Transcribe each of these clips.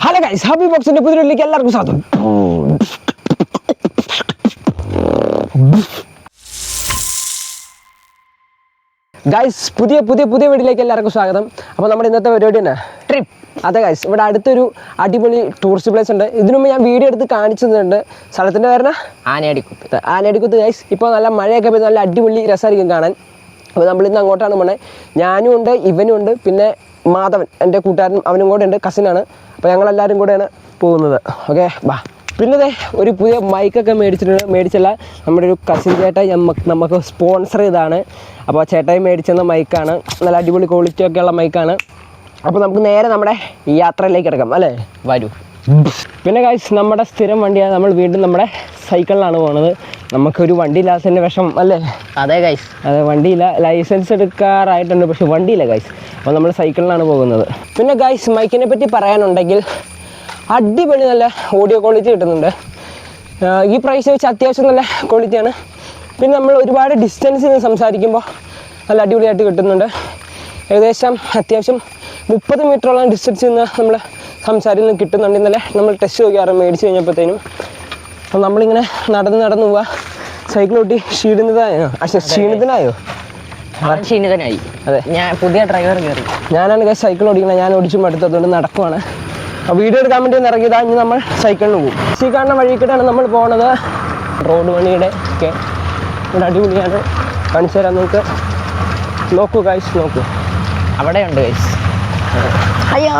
Hello guys happy ബോക്സിന്റെ പുതിയ എല്ലാവർക്കും സ്വാഗതം ഗൈസ് പുതിയ പുതിയ പുതിയ വീട്ടിലേക്ക് എല്ലാവർക്കും സ്വാഗതം അപ്പോൾ നമ്മുടെ ഇന്നത്തെ പരിപാടി തന്നെ ട്രിപ്പ് അതെ ഗൈസ് ഇവിടെ അടുത്തൊരു അടിപൊളി ടൂറിസ്റ്റ് പ്ലേസ് ഉണ്ട് ഇതിനു മുമ്പ് ഞാൻ വീഡിയോ എടുത്ത് കാണിച്ചിട്ടുണ്ട് സ്ഥലത്തിന്റെ പേരണ ആനയടിക്കുത്ത് ആനയടിക്കുത്ത് ഗൈസ് ഇപ്പോൾ നല്ല മഴയൊക്കെ പെയ്ത് നല്ല അടിപൊളി രസമായിരിക്കും കാണാൻ അപ്പോൾ നമ്മൾ ഇന്ന് അങ്ങോട്ടാണ് പോണേ. ഞാനും ഉണ്ട് ഇവനും ഉണ്ട് പിന്നെ മാധവൻ എന്റെ കൂട്ടുകാരൻ അവനും കൂടെ ഉണ്ട് കസിനാണ് അപ്പോൾ ഞങ്ങളെല്ലാവരും കൂടെയാണ് പോകുന്നത്. ഓക്കെ ബാ. പിന്നെ ഒരു പുതിയ മൈക്കൊക്കെ മേടിച്ചിട്ടുണ്ട്. മേടിച്ചല്ല നമ്മുടെ ഒരു കസിൻ ചേട്ടൻ നമുക്ക് നമുക്ക് സ്പോൺസർ ചെയ്താണ് അപ്പോൾ ചേട്ടായി മേടിച്ചെന്ന മൈക്കാണ് നല്ല അടിപൊളി ക്വാളിറ്റി ഒക്കെ ഉള്ള മൈക്കാണ് അപ്പോൾ നമുക്ക് നേരെ നമ്മുടെ യാത്രയിലേക്ക് കിടക്കാം അല്ലേ? വരൂ. പിന്നെ കാശ് നമ്മുടെ സ്ഥിരം വണ്ടിയാണ്. നമ്മൾ വീണ്ടും നമ്മുടെ സൈക്കിളിലാണ് പോകുന്നത് നമുക്കൊരു വണ്ടി ഇല്ലാത്തതിന്റെ വിഷം അല്ലേ? അതെ ഗൈസ് അതെ വണ്ടിയില്ല ലൈസൻസ് എടുക്കാറായിട്ടുണ്ട് പക്ഷെ വണ്ടിയില്ല ഗൈസ് അപ്പോൾ നമ്മൾ സൈക്കിളിലാണ് പോകുന്നത്. പിന്നെ ഗൈസ് മൈക്കിനെ പറ്റി പറയാനുണ്ടെങ്കിൽ അടിപൊളി നല്ല ഓഡിയോ ക്വാളിറ്റി കിട്ടുന്നുണ്ട്. ഈ പ്രൈസ് വെച്ച് അത്യാവശ്യം നല്ല ക്വാളിറ്റിയാണ് പിന്നെ നമ്മൾ ഒരുപാട് ഡിസ്റ്റൻസിൽ നിന്ന് സംസാരിക്കുമ്പോൾ നല്ല അടിപൊളിയായിട്ട് കിട്ടുന്നുണ്ട്. ഏകദേശം അത്യാവശ്യം മുപ്പത് മീറ്ററോളം ഡിസ്റ്റൻസിൽ നിന്ന് നമ്മൾ സംസാരിക്കുന്ന കിട്ടുന്നുണ്ട്. ഇന്നലെ നമ്മൾ ടെസ്റ്റ് നോക്കിയാറ് മേടിച്ച് കഴിഞ്ഞപ്പോഴത്തേനും അപ്പോൾ നമ്മളിങ്ങനെ നടന്ന് നടന്ന് പോവുക സൈക്കിൾ ഓട്ടി ക്ഷീണിതനായോ? ക്ഷീണിതനായോ? ക്ഷീണിതനായി. അതെ. ഞാൻ പുതിയ ഡ്രൈവർ കയറി ഞാനാണ് കൈ സൈക്കിൾ ഓടിക്കുന്നത്. ഞാൻ ഓടിച്ചു മടുത്തതുകൊണ്ട് നടക്കുവാണ്. വീഡിയോ എടുക്കാൻ വേണ്ടി ഒന്ന് ഇറങ്ങിയതാ. ഇനി നമ്മൾ സൈക്കിളിന് പോകും. ഈ കാണുന്ന വഴിക്കിട്ടാണ് നമ്മൾ പോണത്. റോഡ് പണിയുടെ ഒക്കെ ഇവിടെ അടിപൊളിയാണ്. കാണിച്ചു തരാം നമുക്ക്. നോക്കൂ ഗൈസ് നോക്കൂ. അവിടെയുണ്ട് ഗൈസ് അയ്യോ.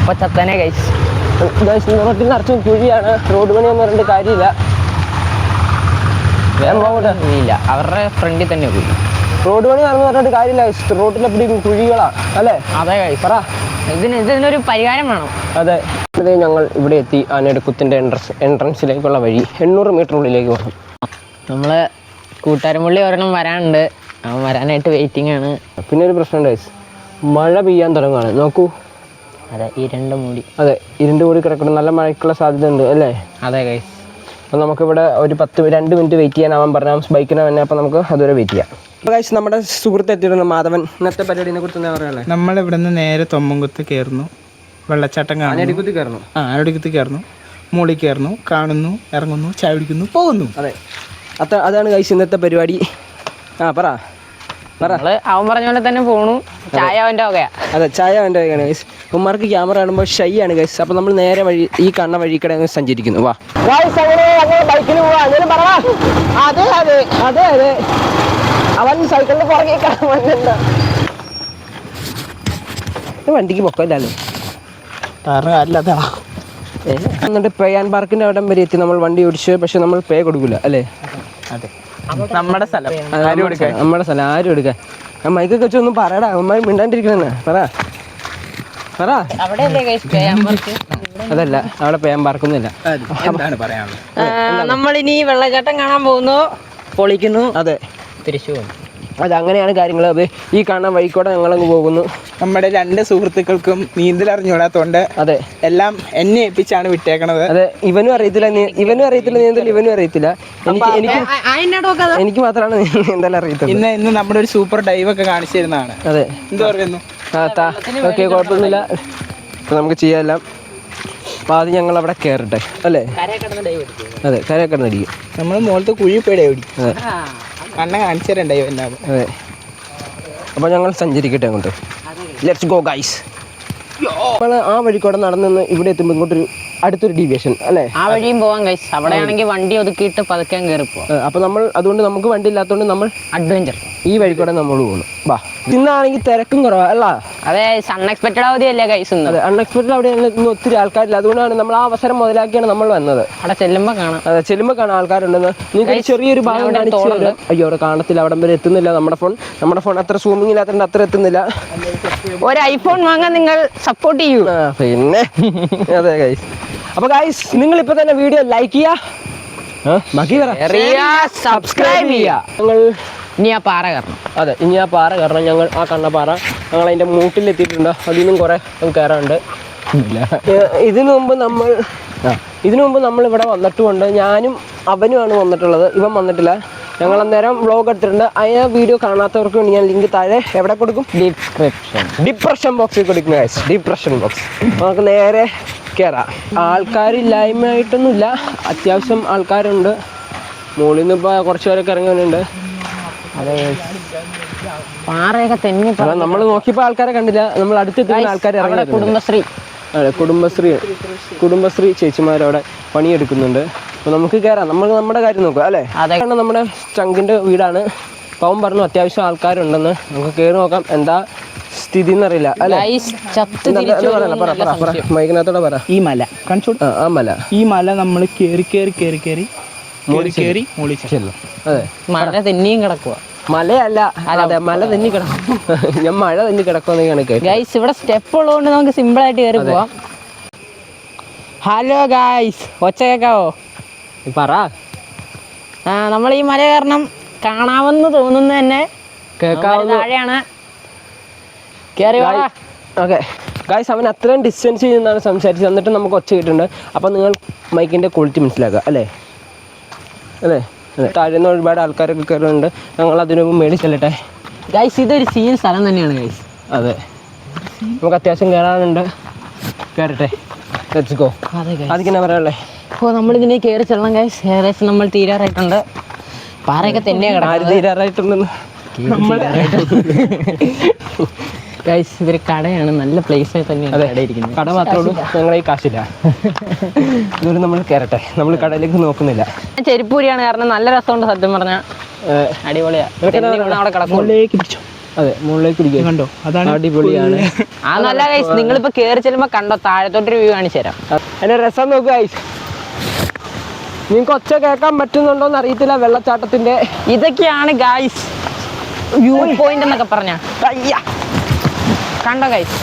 അപ്പോൾ ചത്തനെ കൈസ് ഗൈസ് റോട്ടിൽ നിറച്ചും കുഴിയാണ്. റോഡ് പണിയൊന്നും പറഞ്ഞിട്ട് കാര്യമില്ല. ഇല്ല അവരുടെ ഫ്രണ്ടിൽ തന്നെ കുഴി. റോഡ് പണി നടന്നു പറഞ്ഞിട്ട് കാര്യമില്ല റോട്ടിലെപ്പിടി കുഴികളാ അല്ലേ? അതെ പറ. ഇതിന് ഇതിനൊരു പരിഹാരം വേണം. അതെ. ഇത് ഞങ്ങൾ ഇവിടെ എത്തി ആനടുക്കുത്തിന്റെ എൻട്രൻസ് എൻട്രൻസിലേക്കുള്ള വഴി. എണ്ണൂറ് മീറ്റർ ഉള്ളിലേക്ക് പോകണം നമ്മൾ കൂട്ടാരമുള്ളി ഒരെണ്ണം വരാനുണ്ട്. അവൻ വരാനായിട്ട് വെയിറ്റിംഗ് ആണ്. പിന്നെ ഒരു പ്രശ്നമുണ്ട്. മഴ പെയ്യാൻ തുടങ്ങുകയാണ് നോക്കൂ. അതെ ഈ രണ്ട് മൂടി. അതെ ഇരുണ്ട് മൂടി കിടക്കണം നല്ല മഴയ്ക്കുള്ള സാധ്യത ഉണ്ട് അല്ലേ? അതെ ഗൈസ് അപ്പോൾ നമുക്കിവിടെ ഒരു പത്ത് രണ്ട് മിനിറ്റ് വെയിറ്റ് ചെയ്യാൻ അവൻ പറഞ്ഞ. ബൈക്കിന് തന്നെ അപ്പോൾ നമുക്ക് അതുവരെ വെയിറ്റ് ചെയ്യാം. അപ്പോൾ നമ്മുടെ സുഹൃത്ത് എത്തിയിട്ടുണ്ട് മാധവൻ. ഇന്നത്തെ പരിപാടിനെ കുറിച്ച് എന്താ പറയാനുള്ളത് നമ്മൾ നിന്ന് നേരെ തൊമ്മൻകുത്ത് കയറുന്നു. വെള്ളച്ചാട്ടം കാണുന്നു. അടിക്കുത്തി കയറുന്നു. ആ ആനടിക്കുത്ത് കയറുന്നു. മുകളിൽ കയറുന്നു കാണുന്നു ഇറങ്ങുന്നു ചായ കുടിക്കുന്നു പോകുന്നു. അതെ. അത്ര അതാണ് കഴിച്ച് ഇന്നത്തെ പരിപാടി. ആ പറ. പറ. അവൻ പറഞ്ഞ പോലെ തന്നെ പോണു. ചായ അവന്റെ വകയാ. അതെ ചായ അവന്റെ വകയാണ് ഗൈസ് ഉമ്മാർക്ക് ക്യാമറ കാണുമ്പോൾ ഷൈ ആണ് ഗൈസ് അപ്പോൾ നമ്മൾ നേരെ വഴി ഈ കണ്ണ വഴി അങ്ങ് സഞ്ചരിക്കുന്നു. വാ. ബൈക്കിന് പോവാ. അങ്ങനെ പറ. അതെ അതെ. അതെ അതെ. അവൻ സൈക്കിളിന് പുറകെ കാണുന്നുണ്ട് വണ്ടിക്ക് പൊക്കമില്ലല്ലോ ഏ, എന്നിട്ട് പേയാൻ പാർക്കിന്റെ അവിടെ വരെ എത്തി. നമ്മൾ വണ്ടി ഓടിച്ച് പക്ഷെ നമ്മൾ പേ കൊടുക്കില്ല അല്ലേ? അതെ. നമ്മുടെ സ്ഥലം. നമ്മുടെ സ്ഥലം, ആരും എടുക്കാൻ. ആ മൈക്കൊക്കെ വെച്ചൊന്നും പറയടാ. അമ്മായി മിണ്ടാണ്ടിരിക്കണെന്നാ പറ. പറ. അതല്ല അവിടെ പേൻ പറയാനുള്ളത്? നമ്മളിനി വെള്ളച്ചാട്ടം കാണാൻ പോകുന്നു. പൊളിക്കുന്നു. അതെ. തിരിച്ചു പോകുന്നു അത് അങ്ങനെയാണ് കാര്യങ്ങൾ. അത് ഈ കാണാൻ വഴിക്കൂടെ ഞങ്ങളങ്ങ് പോകുന്നു. നമ്മുടെ രണ്ട് സുഹൃത്തുക്കൾക്കും നീന്തൽ അറിഞ്ഞുകൂടാത്തോണ്ട് അതെ. എല്ലാം എന്നെ ഏൽപ്പിച്ചാണ് വിട്ടേക്കണത്. അതെ ഇവനും അറിയത്തില്ല ഇവനും അറിയത്തില്ല നീന്തൽ ഇവനും അറിയത്തില്ല. എനിക്ക് എനിക്ക് എനിക്ക് മാത്രമാണ് നീന്തൽ അറിയത്തില്ല ഇന്ന് ഇന്ന് നമ്മുടെ ഒരു സൂപ്പർ ഡൈവ് ഒക്കെ കാണിച്ചിരുന്നതാണ് അതെ. എന്താ പറയുന്നു? ഓക്കെ കുഴപ്പമൊന്നുമില്ല. ഇപ്പം നമുക്ക് ചെയ്യാമെല്ലാം. അപ്പം ആദ്യം ഞങ്ങൾ അവിടെ കയറട്ടെ അല്ലേ? അതെ കര കിടന്നടിക്കും നമ്മൾ മുകളിലത്തെ കുഴി പേടെ ഓടി അതെ. കണ്ണ കാണിച്ചു തരേണ്ട അതെ. അപ്പോൾ ഞങ്ങൾ സഞ്ചരിക്കട്ടെ അങ്ങോട്ട്. ലെറ്റ്സ് ഗോ ഗൈസ് നമ്മൾ ആ വഴി കൂടെ നടന്നു ഇവിടെ എത്തുമ്പോൾ ഇങ്ങോട്ടൊരു അടുത്തൊരു ഡീവിയേഷൻ അല്ലേ? ആ വഴിയും പോവാൻ കഴിച്ചു അവിടെ ആണെങ്കിൽ വണ്ടി ഒതുക്കിയിട്ട് പതുക്കാൻ കയറി പോവാം അപ്പോൾ നമ്മൾ അതുകൊണ്ട് നമുക്ക് വണ്ടി ഇല്ലാത്തതുകൊണ്ട് നമ്മൾ അഡ്വഞ്ചർ ഈ വഴി കൂടെ നമ്മൾ പോകുന്നു വാ. ഇന്നാണെങ്കിൽ തിരക്കും കുറവാ അല്ല? അതെ അൺഎക്സ്പെക്ടഡ് അവധിയല്ലേ കൈസ് അതെ അൺഎക്സ്പെക്റ്റഡ് അവിടെ ഇന്ന് ഒത്തിരി ആൾക്കാരില്ല. അതുകൊണ്ടാണ് നമ്മൾ ആ അവസരം മുതലാക്കിയാണ് നമ്മൾ വന്നത്. അവിടെ ചെല്ലുമ്പോ കാണാം. അതെ ചെല്ലുമ്പോൾ കാണാൻ ആൾക്കാരുണ്ടെന്ന്. നിങ്ങൾക്ക് ചെറിയൊരു ഭാഗം കാണിച്ചു. അയ്യോ അവിടെ കാണത്തില്ല. അവിടം വരെ എത്തുന്നില്ല നമ്മുടെ ഫോൺ നമ്മുടെ ഫോൺ അത്ര സൂമിംഗ് ഇല്ലാത്തതുകൊണ്ട് അത്ര എത്തുന്നില്ല. ഒരു ഐഫോൺ വാങ്ങാൻ നിങ്ങൾ സപ്പോർട്ട് ചെയ്യൂ. പിന്നെ. അതെ ഗൈസ് അപ്പൊ ഗായ്സ് നിങ്ങൾ ഇപ്പൊ തന്നെ വീഡിയോ ലൈക്ക് ചെയ്യാ. ആ, ബാക്കി സബ്സ്ക്രൈബ് ചെയ്യുക ഞങ്ങൾ ഇനി ആ പാറ കയറണം അതെ ഇനി ആ പാറ കയറണം ഞങ്ങൾ ആ കണ്ണ പാറ ഞങ്ങൾ അതിന്റെ മൂട്ടിലെത്തിയിട്ടുണ്ട്. അതിൽ നിന്നും കുറെ കയറാനുണ്ട്. ഇതിനു മുമ്പ് നമ്മൾ ഇതിനു മുമ്പ് നമ്മൾ ഇവിടെ വന്നിട്ടുമുണ്ട്. ഞാനും അവനുമാണ് വന്നിട്ടുള്ളത്. ഇവൻ വന്നിട്ടില്ല. ഞങ്ങൾ അന്നേരം വ്ളോഗ് എടുത്തിട്ടുണ്ട്. അതിന് വീഡിയോ കാണാത്തവർക്ക് വേണ്ടി ഞാൻ ലിങ്ക് താഴെ എവിടെ കൊടുക്കും? ഡിസ്ക്രിപ്ഷൻ ഡിപ്രഷൻ ബോക്സിൽ കൊടുക്കുന്ന ഡിപ്രഷൻ ബോക്സ് നമുക്ക് നേരെ കയറാം ആൾക്കാരില്ലായ്മയായിട്ടൊന്നുമില്ല. അത്യാവശ്യം ആൾക്കാരുണ്ട്. മുകളിൽ നിന്ന് ഇപ്പോൾ കുറച്ച് പേരൊക്കെ ഇറങ്ങുന്നുണ്ട് അതെ. പാറയൊക്കെ തെന്നി നമ്മൾ നോക്കിയപ്പോൾ ആൾക്കാരെ കണ്ടില്ല. നമ്മൾ അടുത്തെത്തുന്ന ആൾക്കാർ ഇറങ്ങി കുടുംബശ്രീ. അതെ കുടുംബശ്രീ. കുടുംബശ്രീ ചേച്ചിമാരവിടെ പണിയെടുക്കുന്നുണ്ട്. അപ്പോൾ നമുക്ക് കയറാം നമ്മൾ നമ്മുടെ കാര്യം നോക്കുക അല്ലേ? അതെ. അതാണ് നമ്മുടെ ചങ്കിന്റെ വീടാണ്. പവൻ പറഞ്ഞു അത്യാവശ്യം ആൾക്കാരുണ്ടെന്ന്. നമുക്ക് കയറി നോക്കാം. എന്താ സ്ഥിതി എന്നറിയില്ല അല്ലേ മൈക്കിനകത്തോടെ പറ. ഈ മല. കാണിച്ചു ആ മല. ഈ മല നമ്മൾ കേറി കേറി കേറി കേറി. ചെല്ലും. അതെ. മഴ തെന്നിയും കിടക്കുക മലയല്ല. അതെ മല തെന്നി കിടക്കും ഞാൻ മഴ തെന്നി കിടക്കുമെന്ന് കണക്ക് ഗൈസ് ഇവിടെ സ്റ്റെപ്പ് ഉള്ളതുകൊണ്ട് നമുക്ക് സിമ്പിൾ ആയിട്ട് കയറി പോവാം. ഹലോ ഗൈസ് ഒച്ച കേക്കാവോ? പറ. ആ നമ്മൾ ഈ മല കാരണം കാണാമെന്ന് തോന്നുന്നു തന്നെ കേക്കാവുന്ന താഴെയാണ്. ഓക്കെ ഗായ്സ് അവൻ അത്രയും ഡിസ്റ്റൻസ് നിന്നാണ് സംസാരിച്ചത്. എന്നിട്ട് നമുക്ക് ഒച്ച കിട്ടുന്നുണ്ട്. അപ്പോൾ നിങ്ങൾ മൈക്കിന്റെ ക്വാളിറ്റി മനസ്സിലാക്കുക അല്ലേ? അല്ലേ? അല്ലേ താഴെ നിന്ന് ഒരുപാട് ആൾക്കാരൊക്കെ കയറുന്നുണ്ട് ഞങ്ങൾ അതിനു മുമ്പ് മേടിച്ചല്ലട്ടെ ചെല്ലട്ടെ. ഗൈസ് ഇതൊരു സീൻ സ്ഥലം തന്നെയാണ് ഗൈസ് അതെ. നമുക്ക് അത്യാവശ്യം കയറാനുണ്ട് കയറട്ടെ ഗോ അതെ ഗൈസ് അതിക്കെന്നാ പറയാനുള്ളേ? അപ്പോൾ നമ്മളിതിനെ കയറി ചെല്ലണം ഗൈസ് ഏകദേശം നമ്മൾ തീരാറായിട്ടുണ്ട്. പാറയൊക്കെ തന്നെയാണ് തീരാറായിട്ടുണ്ടെന്ന് ഗൈസ് ഇതൊരു കടയാണ്. നല്ല പ്ലേസ് തന്നെയാണ് കട ഇരിക്കുന്നത് കട മാത്രമേ ഉള്ളൂ. ഞങ്ങളെ ഈ കാശില്ല. ഇതുവരെ നമ്മൾ കയറട്ടെ നമ്മൾ കടയിലേക്ക് നോക്കുന്നില്ല. ചെരുപ്പൂരിയാണ് കാരണം നല്ല രസമുണ്ട് സത്യം പറഞ്ഞ. ഏഹ്, അടിപൊളിയാ. നിനക്ക് എന്നാ തെന്നി വീണ് അവിടെ കിടക്കും മുകളിലേക്ക് പിടിച്ചോ. അതെ മുകളിലേക്ക് പിടിക്കുക. കണ്ടോ? അതാണ് അടിപൊളിയാണ്. ആ നല്ല ഗൈസ് നിങ്ങളിപ്പോ കയറി ചെല്ലുമ്പോ കണ്ടോ? താഴത്തോട്ടൊരു വ്യൂ കാണിച്ചു തരാം. അതിന്റെ രസം നോക്കുക ഗൈസ് നിങ്ങൾക്ക് ഒച്ച കേൾക്കാൻ പറ്റുന്നുണ്ടോന്ന് അറിയത്തില്ല വെള്ളച്ചാട്ടത്തിന്റെ. ഇതൊക്കെയാണ് ഗൈസ് വ്യൂ പോയിന്റ് എന്നൊക്കെ പറഞ്ഞ. കണ്ടോ ഗൈസ്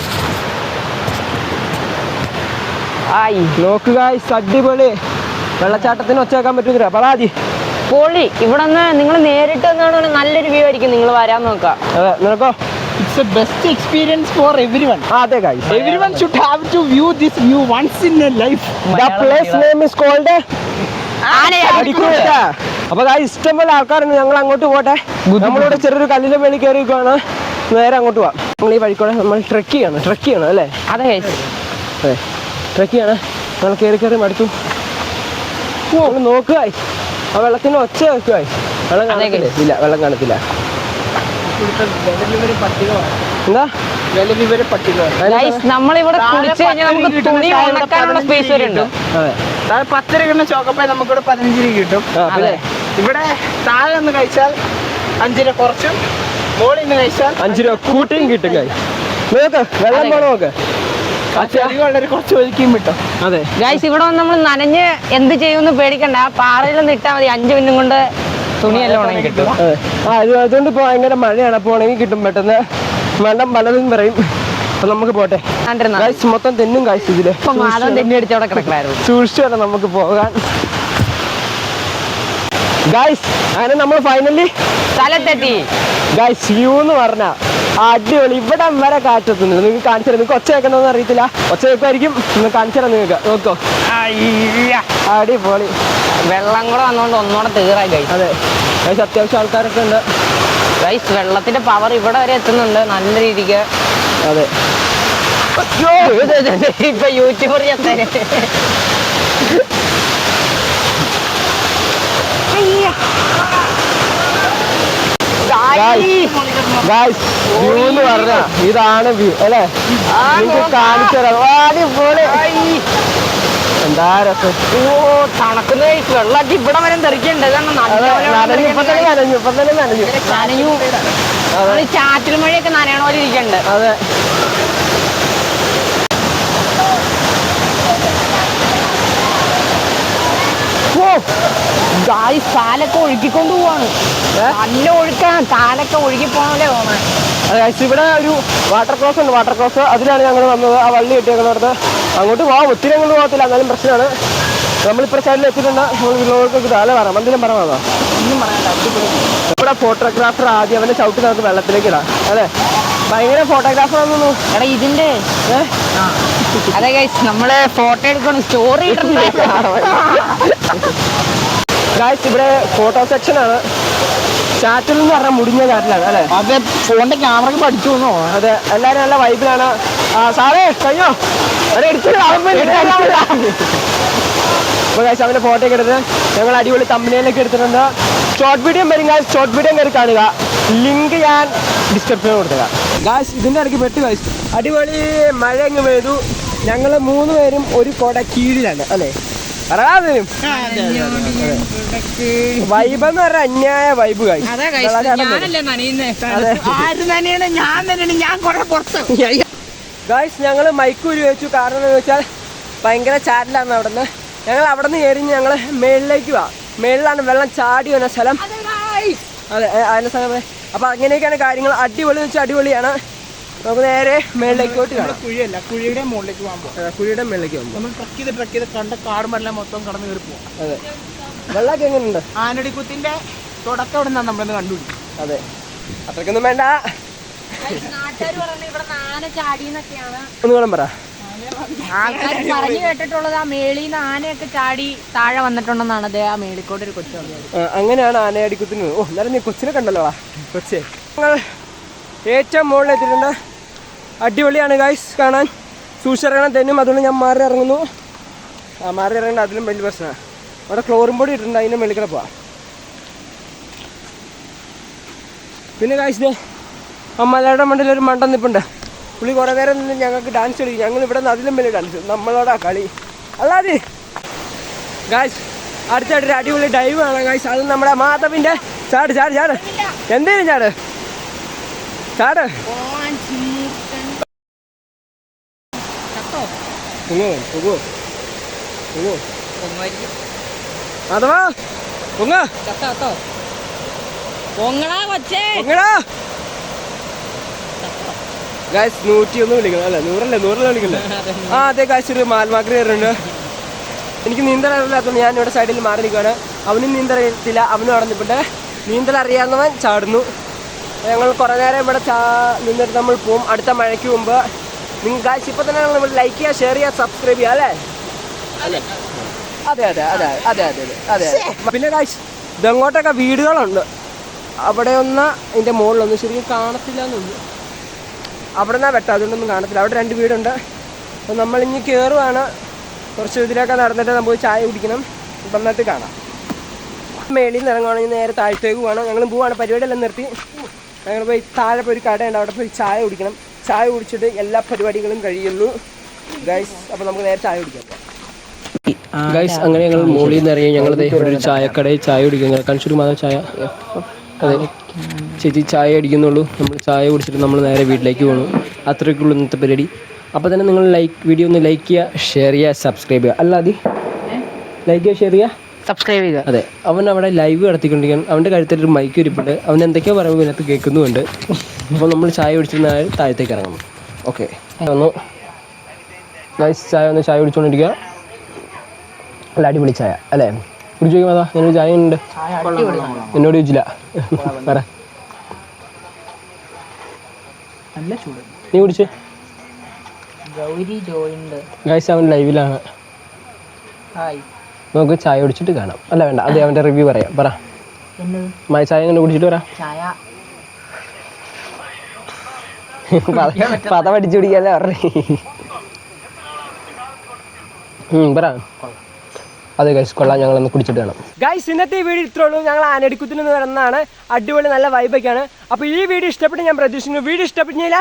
ആയി. നോക്ക് ഗൈസ് അടിപൊളി. വെള്ളച്ചാട്ടത്തിന് ഒച്ച കേൾക്കാൻ പറ്റുന്നില്ല പറാജി പൊളി. ഇവിടെ നിന്ന് നിങ്ങൾ നേരിട്ട് വന്നാണ് നല്ലൊരു വ്യൂ ആയിരിക്കും നിങ്ങൾ വരാൻ നോക്കുക. അതെ നിനക്കോ? It's a best experience for everyone ആ അതെ guys everyone should have to view this view once in a life the place name is called അപ്പൊ ഇഷ്ടംപോലെ ആൾക്കാരുണ്ട്. ഞങ്ങൾ അങ്ങോട്ട് പോട്ടെ. നമ്മളിവിടെ ചെറിയൊരു കല്ലിന്റെ മേളിൽ കയറി നേരെ അങ്ങോട്ട് പോവാം. നമ്മൾ ഈ വഴിക്കൂടെ നമ്മൾ ട്രെക്ക് ചെയ്യണം ട്രെക്ക് ചെയ്യണം അല്ലേ? അതെ. അതെ. ട്രെക്ക് ചെയ്യണം. നമ്മൾ കയറി കയറി മടുത്തു. നമ്മൾ നോക്കുക ആ വെള്ളത്തിന് ഒച്ച നോക്കുവായി വെള്ളം കാണത്തില്ല? ഇല്ല വെള്ളം കാണത്തില്ല. എന്താ? നമ്മളിവിടെ കുളിച്ചു കഴിഞ്ഞാൽ നമുക്ക് തുണി ഉണക്കാനുള്ള സ്പേസ് വരെ ഉണ്ട്. അതെ. താഴെ പത്ത് രൂപ കിട്ടുന്ന ചോക്കപ്പേ നമുക്കിവിടെ പതിനഞ്ച് രൂപ കിട്ടും. ഇവിടെ താഴെ ഒന്ന് കഴിച്ചാൽ അഞ്ച് രൂപ കുറച്ചും അഞ്ച് രൂപ കൂട്ടിയും കിട്ടും കൈ നോക്ക് വെള്ളം. പോണോ നോക്ക്. അതെ. ഗൈസ് ഇവിടെ വന്ന് നമ്മൾ നനഞ്ഞ് എന്ത് ചെയ്യുമെന്ന് പേടിക്കണ്ട. ആ പാറയിൽ നിന്ന് ഇട്ടാൽ മതി. അഞ്ച് മിനിറ്റും കൊണ്ട് തുണിയെല്ലാം ഉണങ്ങി കിട്ടും അതെ. ആ അതുകൊണ്ട് ഇപ്പോൾ ഭയങ്കര മഴയാണ്. അപ്പോൾ ഉണങ്ങി കിട്ടും. പെട്ടെന്ന് വെള്ളം പലതും പറയും. അപ്പൊ നമുക്ക് പോട്ടെ. ഗൈസ് മൊത്തം തെന്നും ഗൈസ് ഇതിൽ. ഇപ്പൊ മാധവൻ അടിച്ച് അവിടെ കിടക്കലായിരുന്നു സൂക്ഷിച്ചു വേണം നമുക്ക് പോകാൻ. ഗൈസ് അങ്ങനെ നമ്മൾ ഫൈനലി സ്ഥലത്തെത്തി. ഗൈസ് വ്യൂ എന്ന് പറഞ്ഞ അടിപൊളി. ഇവിടെ വരെ കാറ്റെത്തുന്നുണ്ട് നിങ്ങൾക്ക് കാണിച്ചു തരാം. നിങ്ങൾക്ക് ഒച്ച കേൾക്കണമെന്ന് അറിയത്തില്ല. ഒച്ച കേൾക്കുമായിരിക്കും. നിങ്ങൾ കാണിച്ചു തരാം നിങ്ങൾക്ക്. നോക്കോ. അടിപൊളി. വെള്ളം കൂടെ വന്നുകൊണ്ട് ഒന്നുകൂടെ തീറായി ഗൈസ് അതെ. ഗൈസ് അത്യാവശ്യം ആൾക്കാരൊക്കെ ഉണ്ട്. ഗൈസ് വെള്ളത്തിന്റെ പവർ ഇവിടെ വരെ എത്തുന്നുണ്ട്. നല്ല രീതിക്ക്. അതെ. ഇപ്പൊ യൂട്യൂബർ ഗൈസ് വ്യൂ എന്ന് പറഞ്ഞ ഇതാണ് വ്യൂ അല്ലേ? കാണിച്ചു തരാം. എന്താ രസം? ഓ തണുക്കുന്ന ഗൈസ് ഇവിടെ വരെ നനഞ്ഞു ഇപ്പൊ ഇപ്പൊ ചാറ്റൽ മഴയൊക്കെ നനയണ പോലെ ഇരിക്കണ്ട്. അതെ ഓ ഗായ്സ് കാലൊക്കെ ഒഴുക്കിക്കൊണ്ട് പോവാണ്. നല്ല ഒഴുക്കാണ്. കാലൊക്കെ ഒഴുകി പോകാനല്ലേ തോന്നണേ അതെ ഇവിടെ ഒരു വാട്ടർ ക്രോസ് ഉണ്ട്. വാട്ടർ ക്രോസ് അതിലാണ് ഞങ്ങൾ വന്നത്. ആ വള്ളി കെട്ടിയേക്കുന്നിടത്ത് അങ്ങോട്ട് പോകാം ഒത്തിരി അങ്ങോട്ട് പോകത്തില്ല. എന്നാലും പ്രശ്നമാണ്. നമ്മളിപ്പോൾ സൈഡിൽ എത്തിയിട്ടുണ്ട്. നമ്മൾ വിളവുകൾക്ക് താഴെ പറയാം. എന്തെങ്കിലും പറയാമോ ഇവിടെ ഫോട്ടോഗ്രാഫർ ആദ്യം അവനെ ചവിട്ടി നമുക്ക് വെള്ളത്തിലേക്ക് ഇടാം. അതെ ഭയങ്കര ഫോട്ടോഗ്രാഫർ ആണെന്നു എടാ ഇതിന്റെ അതെ ഗൈസ് നമ്മൾ ഫോട്ടോ എടുക്കണം സ്റ്റോറി ഗായ്സ് ഇവിടെ ഫോട്ടോ സെക്ഷൻ ആണ്. ചാറ്റൽ എന്ന് പറഞ്ഞാൽ മുടിഞ്ഞ ചാറ്റലാണ് അല്ലേ? അതെ ഫോണിന്റെ ക്യാമറ പഠിച്ചു തോന്നോ അതെ എല്ലാവരും നല്ല വൈബിലാണ് സാറേ കഴിഞ്ഞോ? അവരെ എടുത്തിട്ട് അപ്പോൾ കഴിച്ച് അവന്റെ ഫോട്ടോ ഒക്കെ എടുത്ത് ഞങ്ങൾ അടിപൊളി തമ്മിലൊക്കെ എടുത്തിട്ടുണ്ട്. ഷോർട്ട് വീഡിയോ വരും ഗായ്സ് ഷോർട്ട് വീഡിയോ കയറി കാണുക. ലിങ്ക് ഞാൻ ഡിസ്ക്രിപ്ഷനിൽ കൊടുത്തുക ഗായ്സ് ഇതിന്റെ ഇടയ്ക്ക് പെട്ട് ഗായ്സ് അടിപൊളി മഴ അങ്ങ് പെയ്തു. ഞങ്ങൾ മൂന്ന് പേരും ഒരു കൊട കീഴിലാണ് അല്ലേ? പറയാതിനും വൈബ് എന്ന് പറഞ്ഞ അന്യായ വൈബ് ഗായ്സ് ഞങ്ങൾ മൈക്ക് ഉരി വെച്ചു കാരണം എന്ന് വെച്ചാൽ ഭയങ്കര ചാറ്റിലാണ് അവിടെ നിന്ന് ഞങ്ങൾ അവിടെ നിന്ന് എറിഞ്ഞ് ഞങ്ങൾ മേളിലേക്ക് പോവാം മേളിലാണ് വെള്ളം ചാടി വന്ന സ്ഥലം. അതെ അതിന്റെ അതിന്റെ സ്ഥലം. അപ്പോൾ അങ്ങനെയൊക്കെയാണ് കാര്യങ്ങൾ. അടിപൊളി എന്ന് വെച്ചാൽ അടിപൊളിയാണ്. നമുക്ക് നേരെ മേളിലേക്കോട്ട് കാണാം. കുഴിയല്ല കുഴിയുടെ മുകളിലേക്ക് പോകാൻ പോകും കുഴിയുടെ മേളിലേക്ക് പോകുമ്പോൾ. നമ്മൾ ട്രക്ക് ചെയ്ത് ട്രക്ക് ചെയ്ത് കണ്ട കാടുമെല്ലാം മൊത്തം കടന്നു കയറി പോവാം. അതെ. വെള്ളമൊക്കെ എങ്ങനെയുണ്ട്? ആനടിക്കുത്തിന്റെ തുടക്കം ഇവിടെ നിന്നാണ് നമ്മളിന്ന് കണ്ടുപിടിക്കും. അതെ. അത്രക്കൊന്നും വേണ്ട. പറ. ആൾക്കാർ പറഞ്ഞു കേട്ടിട്ടുള്ളത് ആ മേളിന്ന് ആനയൊക്കെ ചാടി താഴെ വന്നിട്ടുണ്ടെന്നാണ് അതേ ആ മേളിക്കോട്ട് ഒരു കൊച്ചു പറഞ്ഞത്. ആ, അങ്ങനെയാണ് ആനയടിക്കുത്തിന് ഓ എന്നാലും നീ കൊച്ചിനെ കണ്ടല്ലോ കൊച്ചേ. ഞങ്ങൾ ഏറ്റവും മുകളിൽ എത്തിയിട്ടുണ്ട്. അടിപൊളിയാണ് ഗൈസ് കാണാൻ. സൂക്ഷിച്ചിറങ്ങണം തന്നെയും അതുകൊണ്ട് ഞാൻ മാറി ഇറങ്ങുന്നു. ആ മാറി ഇറങ്ങേണ്ട അതിലും വലിയ പ്രശ്നമാണ് അവിടെ ക്ലോറിൻ പൊടി ഇട്ടിട്ടുണ്ട് അതിന്റെ മെളിക്കട പോവാം. പിന്നെ ഗൈസ് ദേ ആ മലയുടെ മണ്ടയിൽ ഒരു മണ്ടം നിൽപ്പുണ്ട് പുള്ളി കുറേ നേരം നിന്ന് ഞങ്ങൾക്ക് ഡാൻസ് കളിക്കും ഞങ്ങൾ ഇവിടെ നിന്ന് അതിലും വലിയ ഡാൻസ് നമ്മളോടാ കളി. അല്ലാതെ. ഗായ്സ് അടുത്തടി അടിപൊളി ഡൈവ് ആണ് ഗായ്സ് അത് നമ്മുടെ മാധവിന്റെ ചാട് ചാട് ചാട്. എന്തേലും ചാട്? ചാട്. പൊങ്ങോ പൊങ്ങോ പൊങ്ങോ മാധവാ പൊങ്ങ പൊങ്ങടാ കൊച്ചേ പൊങ്ങടാ ഗായ്സ് നൂറ്റി ഒന്ന് വിളിക്കണം അല്ല? നൂറല്ലേ? നൂറിൽ വിളിക്കണ്ടേ? ആ അതെ ഗായ്സ് ഒരു മാൽമാക്രി വരുന്നുണ്ട് എനിക്ക് നീന്തൽ അറിയില്ലാത്തതുകൊണ്ട് ഞാൻ ഇവിടെ സൈഡിൽ മാറി നിൽക്കുകയാണ് അവനും നീന്തൽ അറിയത്തില്ല അവനും അവിടെ നീന്തൽ അറിയാവുന്നവൻ ചാടുന്നു. ഞങ്ങൾ കുറേ നേരം ഇവിടെ ചാ നിന്നിട്ട് നമ്മൾ പോവും. അടുത്ത മഴയ്ക്ക് മുമ്പ് നിങ്ങൾ കാഴ്ച ഇപ്പൊ തന്നെ നമ്മൾ ലൈക്ക് ചെയ്യുക ഷെയർ ചെയ്യുക സബ്സ്ക്രൈബ് ചെയ്യുക അല്ലേ? അല്ലേ അതെ അതെ അതെ അതെ അതെ അതെ അതെ. പിന്നെ കാഴ്ച ഇതങ്ങോട്ടൊക്കെ വീടുകളുണ്ട്. അവിടെ ഒന്ന് ഇതിന്റെ മുകളിലൊന്നും ശരിക്കും കാണത്തില്ല എന്നുണ്ട് അവിടെ നിന്നാ വെട്ടം അതുകൊണ്ടൊന്നും കാണത്തില്ല. അവിടെ രണ്ട് വീടുണ്ട്. നമ്മൾ ഇനി കയറുവാണ് കുറച്ച് ഇതിലൊക്കെ നടന്നിട്ട് നമുക്ക് ചായ കുടിക്കണം. വന്നിട്ട് കാണാം. മേളിൽ നിന്ന് ഇറങ്ങുവാണെങ്കിൽ നേരെ താഴത്തേക്ക് പോകണം ഞങ്ങൾ പോവാണ്. പരിപാടിയെല്ലാം നിർത്തി. ഞങ്ങൾ പോയി താഴെ പോയി ഒരു കടയുണ്ട്. അവിടെ പോയി ചായ കുടിക്കണം. ചായ കുടിച്ചിട്ട് എല്ലാ പരിപാടികളും കഴിയുന്നു. ഗൈസ് അപ്പോൾ നമുക്ക് നേരെ ചായ കുടിക്കാം. ഗൈസ് അങ്ങനെ ഞങ്ങൾ മുകളിൽ നിന്ന് ഇറങ്ങി ഞങ്ങൾ ഒരു ചായക്കടയിൽ ചായ കുടിക്കുന്നു. കൺഷൂർ മാധവ ചായ. അതെ. ചേച്ചി ചായ അടിക്കുന്നുള്ളൂ. നമ്മൾ ചായ കുടിച്ചിട്ട് നമ്മൾ നേരെ വീട്ടിലേക്ക് പോകണം അത്രയ്ക്കുള്ളൂ ഇന്നത്തെ പരിപാടി. അപ്പോൾ തന്നെ നിങ്ങൾ ലൈക്ക് വീഡിയോ ഒന്ന് ലൈക്ക് ചെയ്യുക ഷെയർ ചെയ്യുക സബ്സ്ക്രൈബ് ചെയ്യുക. അല്ലാതെ ലൈക്ക് ചെയ്യുക ഷെയർ ചെയ്യുക. സബ്സ്ക്രൈബ് ചെയ്യുക. അതെ അവൻ അവിടെ ലൈവ് നടത്തിക്കൊണ്ടിരിക്കുകയാണ് അവന്റെ കഴുത്തിൽ ഒരു മൈക്ക് ഇരിപ്പുണ്ട്. അവൻ എന്തൊക്കെയോ പറയുമ്പോൾ ഇതിനകത്ത് കേൾക്കുന്നുണ്ട് അപ്പോൾ നമ്മൾ ചായ കുടിച്ചിരുന്ന ആൾ താഴത്തേക്ക് ഇറങ്ങണം. ഓക്കെ ഒന്ന് നൈസ് ചായ ഒന്ന് ചായ കുടിച്ചുകൊണ്ടിരിക്കുക നല്ല അടിപൊളി ചായ അല്ലേ? കുടിച്ചു നോക്കിയാൽ അതാ ഞാനൊരു ചായ ഉണ്ട്? എന്നോട് ചോദിച്ചില്ല. പറ. നല്ല ചൂട്. നീ കുടിച്ച്? ഗൗരി ജോയിണ്ട് ഗൈസ് അവൻ ലൈവിലാണ് ഹായ് നമുക്ക് ചായ കുടിച്ചിട്ട് കാണാം. അല്ല വേണ്ട അതെ അവന്റെ റിവ്യൂ പറയാം. പറ. മായ ചായ ഇങ്ങനെ കുടിച്ചിട്ട് വരാം? ചായ. പത- പത പഠിച്ചു പിടിക്കാല്ലേ പറഞ്ഞു. പറ. അതെ ഗൈസ് കൊള്ളാം ഞങ്ങളൊന്ന് കുടിച്ചിട്ട് വേണം ഗൈസ് ഇന്നത്തെ ഈ വീഡിയോ ഇത്രേ ഉള്ളൂ. ഞങ്ങൾ ആനടിക്കുത്തിൽ നിന്ന് വരുന്നതാണ് അടിപൊളി നല്ല വൈബൊക്കെയാണ് അപ്പോൾ ഈ വീഡിയോ ഇഷ്ടപ്പെട്ട് ഞാൻ പ്രതീക്ഷിക്കുന്നു. വീഡിയോ ഇഷ്ടപ്പെട്ടില്ല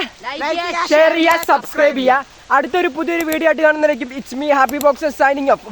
ഷെയർ ചെയ്യുക സബ്സ്ക്രൈബ് ചെയ്യുക അടുത്തൊരു പുതിയൊരു വീഡിയോ ആയിട്ട് കാണുന്നതായിരിക്കും it's me happy box signing off